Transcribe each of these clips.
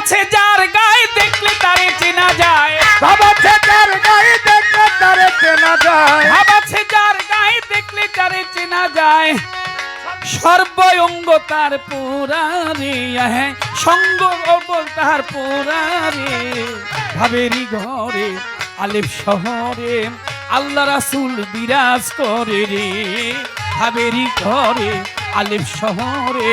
আছে যার গায়ে দেখলে তারে চেনা যায়। বাবা ছেটার গায়ে দেখলে তারে চেনা যায়। ভাব আছে যার গায়ে দেখলে তারে চেনা যায়। সর্বঙ্গ তার পুরারে সঙ্গ তার পুরারে ভাবেরি ঘরে আলেপ শহরে আল্লাহ রাসুল বিরাজ করে রে। ভাবেরি ঘরে আলেপ শহরে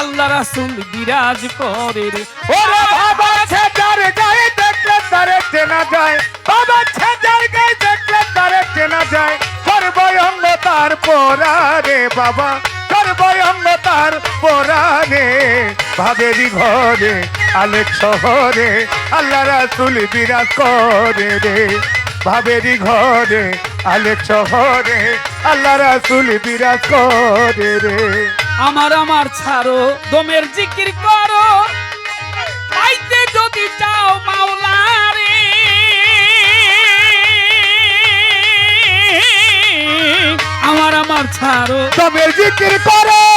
আল্লাহ রাসুল বিরাজ করে রে। ওরে বাবা ছেটার গায়ে দেখলে তারে চেনা যায়। বাবা ছেটার গায়ে দেখলে তারে চেনা যায়। সর্বঙ্গ তার পোড়ারে বাবা। সর্বঙ্গ তার পোড়ারে ভাবেরি ঘরে আলেক শহরে আল্লাহ রাসুল বিরাজ করে রে। ভাবেরি ঘরে আলেক শহরে আল্লাহ রাসুল বিরাজ করে রে। আমার আমার ছাড়ো দমের জিকির করো। পাইতে যদি চাও মাওলারে। আমার আমার ছাড়ো। দমের জিকির করো।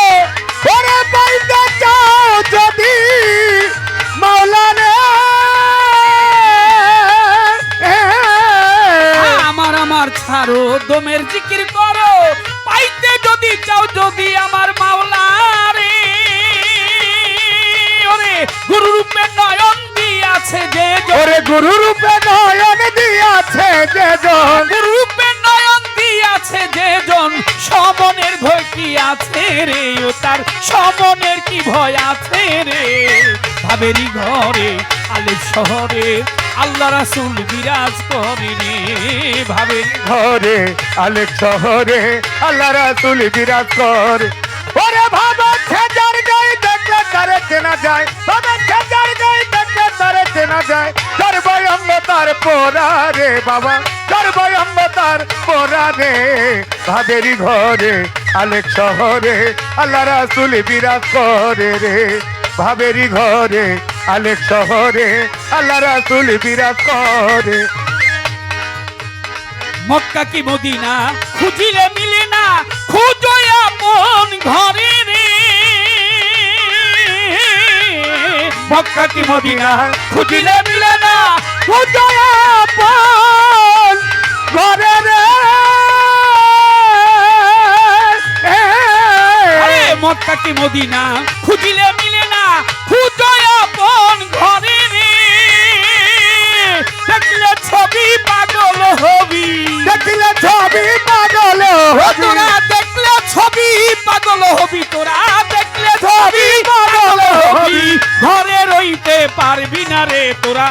ওরে গুরু রূপে নয়ন দিয়াছে যে জন। গুরু রূপে নয়ন দিয়াছে যে জন। সমনের ভয় কি আছে রে ও তার? সমনের কি ভয় আছে রে? ভাবেরি ঘরে আলেপ শহরে আল্লাহ রাসুল বিরাজ করে রে। ভাবেরি ঘরে আলেক শহরে আল্লাহ রাসুল বিরাজ করে। ওরে বাবা ছেজার গায়ে দেখলে তারে চেনা যায়। বাবা ছেজার গায়ে দেখলে তারে চেনা যায়। তার পোড়া রে বাবা। সর্বঙ্গ তার পোড়া রে। ভাবেরি ঘরে, আলেক শহরে, আল্লাহ রাসুল বিরাজ করে রে। ভাবেরি ঘরে, আলেক শহরে, আল্লাহ রাসুল বিরাজ করে। মক্কা কি মদিনা? খুঁজিলে মিলে না খুঁজো মন ঘরে রে। মক্কা কি মদিনা? খুঁজিলে ঘরে রে। মক্কা কি মদিনা খুঁজিলে মিলে না। খুঁজো আপন ঘরে রে। দেখলে ছবি পাগল হবি। দেখিলে ছবি পাগল তোরা দেখলে ছবি পাগল হবি। তোরা দেখলে ছবি পাগল হবি। ঘরে রইতে পারবি না রে তোরা।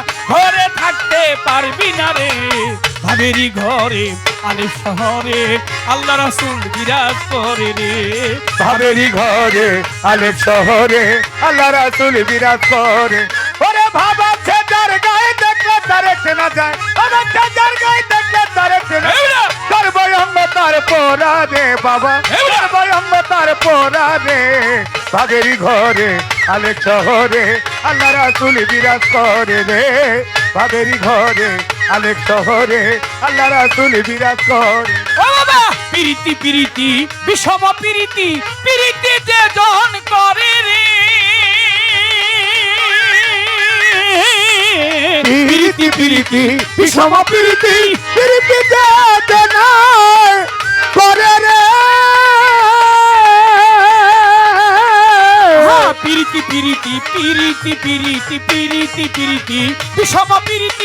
ঘরে আলে শহরে আল্লাহ রাসুল বিরাজ করে রে ভাবেরি ঘরে আলেপ শহরে আল্লাহ রাসুল বিরাজ করে। ওরে ভাবা ছেজার গায়ে দেখলে তারে চেনা যায়। বাবা ছেজার গায়ে দেখলে তারে চেনা যায়। সর্বঙ্গ তার পোড়া রে বাবা এবার। সর্বঙ্গ তার পোড়া রে ভাবেরি ঘরে আলেপ শহরে আল্লাহ রাসুল বিরাজ করে রে ভাবেরি ঘরে আলেপ শহরে আল্লাহ রাসুল বিরাজ করে ও বাবা পিরিতি পিরিতি বিষম পিরিতি পিরিতি যে জন করে রে। পিরিতি পিরিতি বিষম পিরিতি পিরিতি দেনা করে রে। হ্যাঁ, পিরিতি পিরিতি পিরিতি পিরিতি পিরিতি পিরিতি বিষম পিরিতি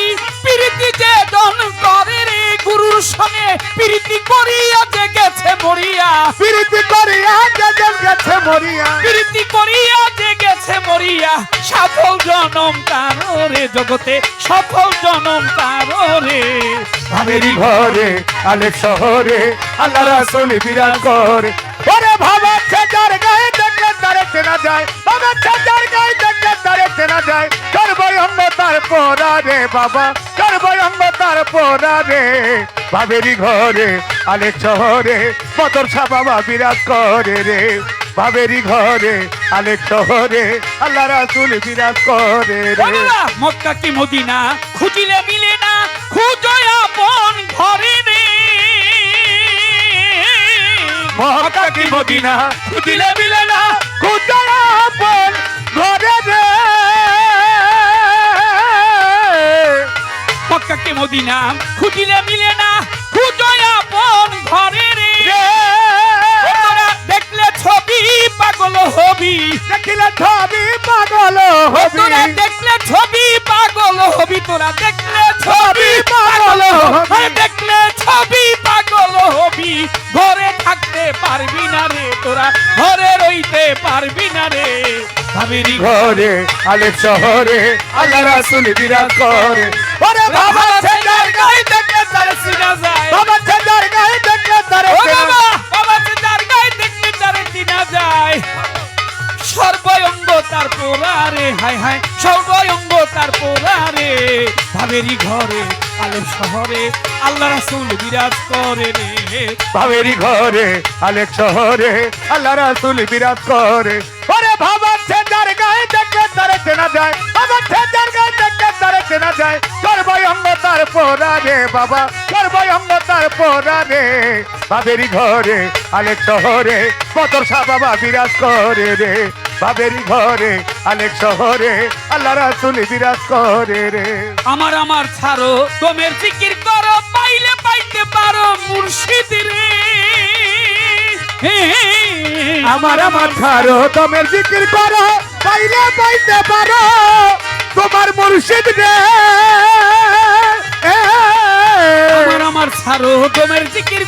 পিরিতি করিয়া যে গেছে মরিয়া। পিরিতি করিয়া যেজন গেছে মরিয়া। প্রীতি করিয়া যে গেছে মরিয়া। সফল জনম তারে জগতে সফল জনম তারে ভাবেরি ঘরে আলেক শহরে আল্লাহ রাসুল বিরাজ করে। ওরে ভাবা ছেজার গায়ে তারে চেনা যায় বাবা ছেজার গায়ে দেখলে তারে চেনা যায়। সর্বঙ্গ তার পোড়া রে বাবা সর্বঙ্গ তার পোড়া রে। ভাবেরি ঘরে শহরে বাবা বিরাজ করে রে। ভাবেরি ঘরে শহরে আল্লাহ রাসুল বিরাজ করে রে। মক্কা কি মদিনা? খুঁজিলে মিলে না খুঁজো আপন ঘরে রে। মক্কা কি মদিনা? খুঁজিলে মিলে নাম খুঁজিলে মিলে না খুঁজয় আপন ঘরে রে। দেখলে ছবি পাগল হবি। দেখিলে ছবি পাগল হবি। তোরা দেখলে ছবি পাগল হবি তোরা দেখলে ছবি পাগল হবি। দেখলে ছবি পাগল হবি ঘরে থাকতে পারবি না রে তোরা ঘরে রইতে পারবি না রে। ভাবেরি ঘরে আলেক শহরে আল্লাহ রাসুল বিরাজ করে। ওরে ভাবেরি ঘরে আলো শহরে, আল্লাহ রাসূল বিরাজ করে রে। ভাবেরি ঘরে আলেক শহরে, আল্লাহ রাসুল বিরাজ করে। ওরে বাবা ছেদার গায়ে দেখলে তার চেনা যায়। বাবা ছেদার গায়ে দেখলে তার চেনা যায়। সর্বয়ঙ্গ তার পোড়া রে, বাবা। সর্বয়ঙ্গ তার পোড়া রে। ভাবেরি ঘরে আলেক শহরে বদর শাহ বাবা বিরাজ করে রে। বাবেরি ঘরে আলেক শহরে আল্লাহ রাসুল বিরাজ করে রে। আমার আমার ছাড়ো তোমের জিকির করো পাইলে পাইতে পারো মুর্শিদ রে। আমার আমার ছাড়ো তোমের জিকির করো পাইলে পাইতে পারো তোমার মুর্শিদ রে। আমার আমার ছাড়ো তোমের জিকির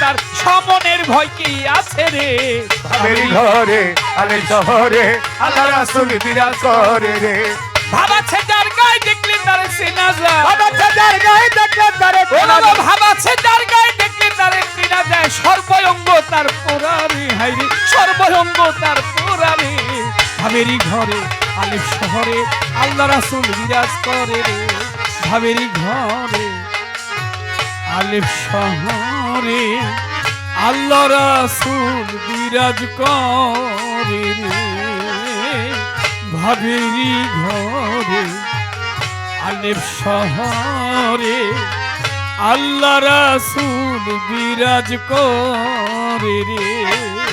তার সমনের ভয় কি আছে রে? ভাবেরি ঘরে আলে শহরে আল্লাহ রাসুল বিরাজ করে রে। ভাবাছে যার গায়ে দেখলে তার সেনা যায় বাবা চাচার গায়ে দেখলে তারে ও বাবা ভাবাছে যার গায়ে দেখলে তার চেনা যায় সর্বয়ঙ্গ তার পোড়ারে হাইরে সর্বয়ঙ্গ তার পোড়ারে ভাবেরি ঘরে আলে শহরে আল্লাহ রাসূল বিরাজ করে রে। ভাবেরি ঘরে আলিফ শহরে। আল্লাহ রাসুল বিরাজ করে ভাবেরি ঘরে আলেপ শহরে আল্লাহ রাসুল বিরাজ করে রে।